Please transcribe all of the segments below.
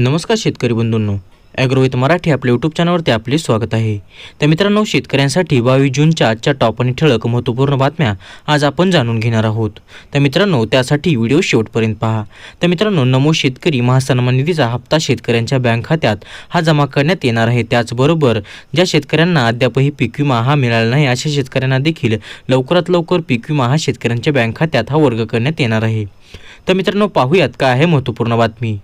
नमस्कार शेतकरी बंधूंनो. ॲग्रोहित मराठी आपल्या यूट्यूब चॅनलवरती आपले स्वागत आहे. तर मित्रांनो शेतकऱ्यांसाठी बावीस जूनच्या आजच्या टॉप आणि ठळक महत्त्वपूर्ण बातम्या आज आपण जाणून घेणार आहोत. तर मित्रांनो त्यासाठी व्हिडिओ शेवटपर्यंत पहा. तर मित्रांनो नमो शेतकरी महासन्मान निधीचा हप्ता शेतकऱ्यांच्या बँक खात्यात हा जमा करण्यात येणार आहे. त्याचबरोबर ज्या शेतकऱ्यांना अद्यापही पीक विमा हा मिळाला नाही अशा शेतकऱ्यांना देखील लवकरात लवकर पीक विमा हा शेतकऱ्यांच्या बँक खात्यात हा वर्ग करण्यात येणार आहे. तर मित्रांनो पाहूयात काय आहे महत्त्वपूर्ण बातमी.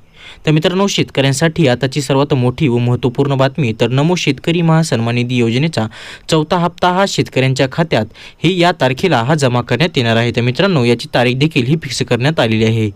तर मित्रांनो शेतकऱ्यांसाठी आताची सर्वात मोठी व महत्त्वपूर्ण बातमी तर नमो शेतकरी महासन्मान निधी योजनेचा चौथा हप्ता हा शेतकऱ्यांच्या खात्यात. हे या तारखेला हा जमा करण्यात येणार आहे. तर मित्रांनो याची तारीख देखील ही फिक्स करण्यात आलेली आहे.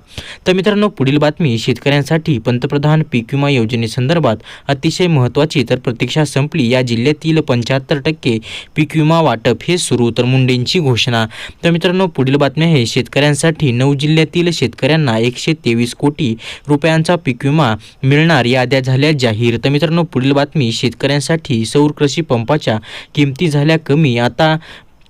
तर मित्रांनो पुढील बातमी शेतकऱ्यांसाठी पंतप्रधान पीक विमा योजनेसंदर्भात अतिशय महत्त्वाची तर प्रतीक्षा संपली. या जिल्ह्यातील पंच्याहत्तर टक्के पीक विमा वाटप हे सुरू तर मुंडेंची घोषणा. तर मित्रांनो पुढील बातमी आहे शेतकऱ्यांसाठी नऊ जिल्ह्यातील शेतकऱ्यांना एकशे तेवीस कोटी रुपयांचा पीक विमा मिळणार याद्या झाल्या जाहीर. तर मित्रांनो पुढील बातमी शेतकऱ्यांसाठी सौर कृषी पंपाच्या किमती झाल्या कमी. आता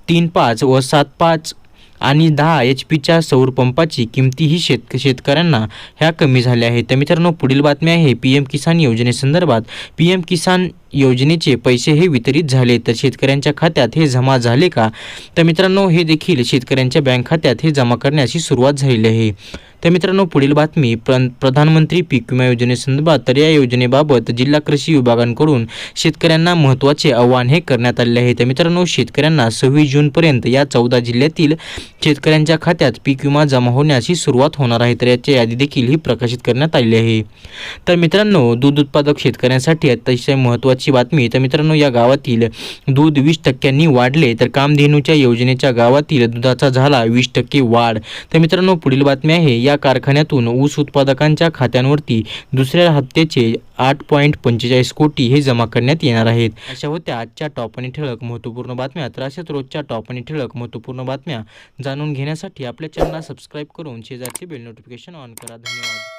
तीन पाच व सात पाच आणि दहा एच पीच्या सौर पंपाची किमतीही शेत शेतकऱ्यांना ह्या कमी झाल्या आहेत. तर मित्रांनो पुढील बातमी आहे पी एम किसान योजनेसंदर्भात पी एम किसान योजनेचे पैसे हे वितरित झाले तर शेतकऱ्यांच्या खात्यात हे जमा झाले का? तर मित्रांनो हे देखील शेतकऱ्यांच्या बँक खात्यात हे जमा करण्याची सुरुवात झालेली आहे. तर मित्रांनो पुढील बातमी प्र प्रधानमंत्री पीक विमा योजनेसंदर्भात तर या योजनेबाबत जिल्हा कृषी विभागांकडून शेतकऱ्यांना महत्त्वाचे आव्हान हे करण्यात आले आहे. तर मित्रांनो शेतकऱ्यांना सव्वीस जूनपर्यंत या चौदा जिल्ह्यातील शेतकऱ्यांच्या खात्यात पीक विमा जमा होण्याची सुरुवात होणार आहे. तर याची यादी देखील ही प्रकाशित करण्यात आली आहे. तर मित्रांनो दूध उत्पादक शेतकऱ्यांसाठी अतिशय महत्त्वाची बातमी. तर मित्रांनो या गावातील दूध वीस टक्क्यांनी वाढले तर कामधेनूच्या योजनेच्या गावातील दुधाचा झाला वीस टक्के वाढ. तर मित्रांनो पुढील बातमी आहे या कारखान्यातून ऊस उत्पादकांच्या खात्यांवरती दुसऱ्या हप्त्याचे आठ पॉईंट पंचेचाळीस कोटी हे जमा करण्यात येणार आहेत. अशा होत्या आजच्या टॉप आणि ठळक महत्त्वपूर्ण बातम्या. तर अशाच रोजच्या टॉप आणि ठळक महत्त्वपूर्ण बातम्या जाणून घेण्यासाठी आपल्या चॅनलला सबस्क्राईब करून शेजारचे बेल नोटिफिकेशन ऑन करा. धन्यवाद.